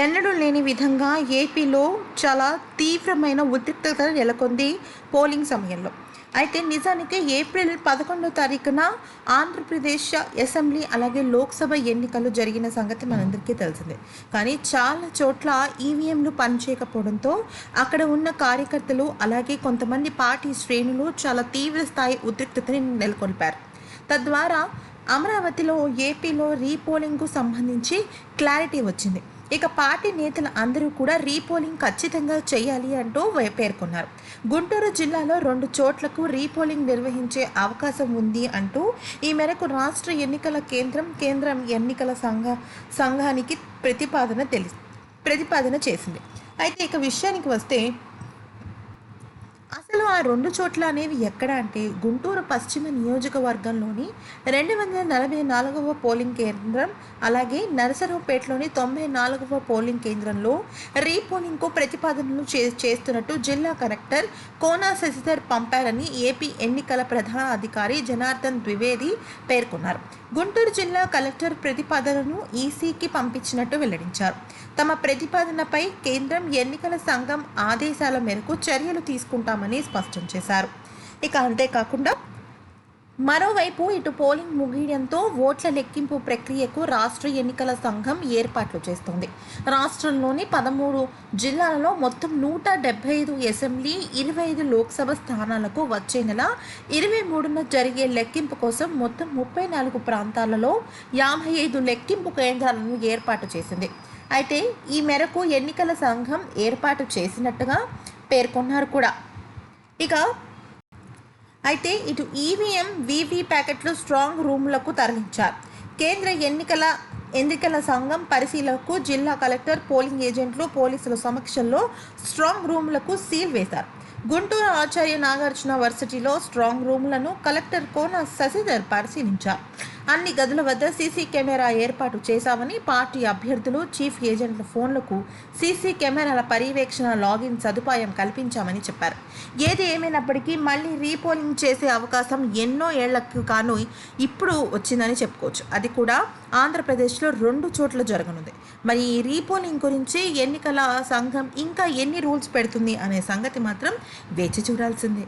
ఎన్నడూ లేని విధంగా ఏపీలో చాలా తీవ్రమైన ఉద్రిక్తత నెలకొంది పోలింగ్ సమయంలో. అయితే నిజానికి ఏప్రిల్ పదకొండో తారీఖున ఆంధ్రప్రదేశ్ అసెంబ్లీ అలాగే లోక్సభ ఎన్నికలు జరిగిన సంగతి మనందరికీ తెలిసిందే. కానీ చాలా చోట్ల ఈవీఎంలు పనిచేయకపోవడంతో అక్కడ ఉన్న కార్యకర్తలు అలాగే కొంతమంది పార్టీ శ్రేణులు చాలా తీవ్ర స్థాయి ఉద్రిక్తతని నెలకొల్పారు. తద్వారా అమరావతిలో ఏపీలో రీపోలింగ్కు సంబంధించి క్లారిటీ వచ్చింది. ఇక పార్టీ నేతలు అందరూ కూడా రీపోలింగ్ ఖచ్చితంగా చేయాలి అంటూ పేర్కొన్నారు. గుంటూరు జిల్లాలో రెండు చోట్లకు రీపోలింగ్ నిర్వహించే అవకాశం ఉంది అంటూ ఈ మేరకు రాష్ట్ర ఎన్నికల కేంద్రం కేంద్రం ఎన్నికల సంఘ సంఘానికి ప్రతిపాదన తెలి ప్రతిపాదన చేసింది. అయితే ఇక విషయానికి వస్తే ఆ రెండు చోట్ల అనేవి ఎక్కడ అంటే గుంటూరు పశ్చిమ నియోజకవర్గంలోని రెండు వందల నలభై నాలుగవ పోలింగ్ కేంద్రం అలాగే నరసరావుపేటలోని తొంభై నాలుగవ పోలింగ్ కేంద్రంలో రీపోలింగ్కు ప్రతిపాదనలు చే చేస్తున్నట్టు జిల్లా కలెక్టర్ కోనా శశిధర్ పంపారని ఏపీ ఎన్నికల ప్రధాన అధికారి జనార్దన్ ద్వివేది పేర్కొన్నారు. గుంటూరు జిల్లా కలెక్టర్ ప్రతిపాదనను ఈసీకి పంపించినట్టు వెల్లడించారు. తమ ప్రతిపాదనపై కేంద్రం ఎన్నికల సంఘం ఆదేశాల మేరకు చర్యలు తీసుకుంటామని స్పష్టం చేశారు. ఇక అంతేకాకుండా మరోవైపు ఇటు పోలింగ్ ముగియడంతో ఓట్ల లెక్కింపు ప్రక్రియకు రాష్ట్ర ఎన్నికల సంఘం ఏర్పాట్లు చేస్తోంది. రాష్ట్రంలోని పదమూడు జిల్లాలలో మొత్తం నూట డెబ్బై ఐదు అసెంబ్లీ ఇరవై ఐదు లోక్సభ స్థానాలకు వచ్చే నెల ఇరవై మూడున జరిగే లెక్కింపు కోసం మొత్తం ముప్పై నాలుగు ప్రాంతాలలో యాభై ఐదు లెక్కింపు కేంద్రాలను ఏర్పాటు చేసింది. అయితే ఈ మేరకు ఎన్నికల సంఘం ఏర్పాటు చేసినట్టుగా పేర్కొన్నారు కూడా. ఇక అయితే ఇటు ఈవీఎం వీవీ ప్యాకెట్లు స్ట్రాంగ్ రూమ్లకు తరలించారు. కేంద్ర ఎన్నికల ఎన్నికల సంఘం పరిశీలకు జిల్లా కలెక్టర్ పోలింగ్ ఏజెంట్లు పోలీసుల సమక్షంలో స్ట్రాంగ్ రూమ్లకు సీల్ వేశారు. గుంటూరు ఆచార్య నాగార్జున వర్సిటీలో స్ట్రాంగ్ రూమ్లను కలెక్టర్ కోన శశిధర్ పరిశీలించారు. అన్ని గదుల వద్ద సీసీ కెమెరా ఏర్పాటు చేశామని పార్టీ అభ్యర్థులు చీఫ్ ఏజెంట్ల ఫోన్లకు సీసీ కెమెరాల పర్యవేక్షణ లాగిన్ సదుపాయం కల్పించామని చెప్పారు. ఏది ఏమైనప్పటికీ మళ్ళీ రీపోలింగ్ చేసే అవకాశం ఎన్నో ఏళ్ళకు కాను ఇప్పుడు వచ్చిందని చెప్పుకోవచ్చు. అది కూడా ఆంధ్రప్రదేశ్లో రెండు చోట్ల జరగనుంది. మరి ఈ రీపోలింగ్ గురించి ఎన్నికల సంఘం ఇంకా ఎన్ని రూల్స్ పెడుతుంది అనే సంగతి మాత్రం వేచి చూడాల్సిందే.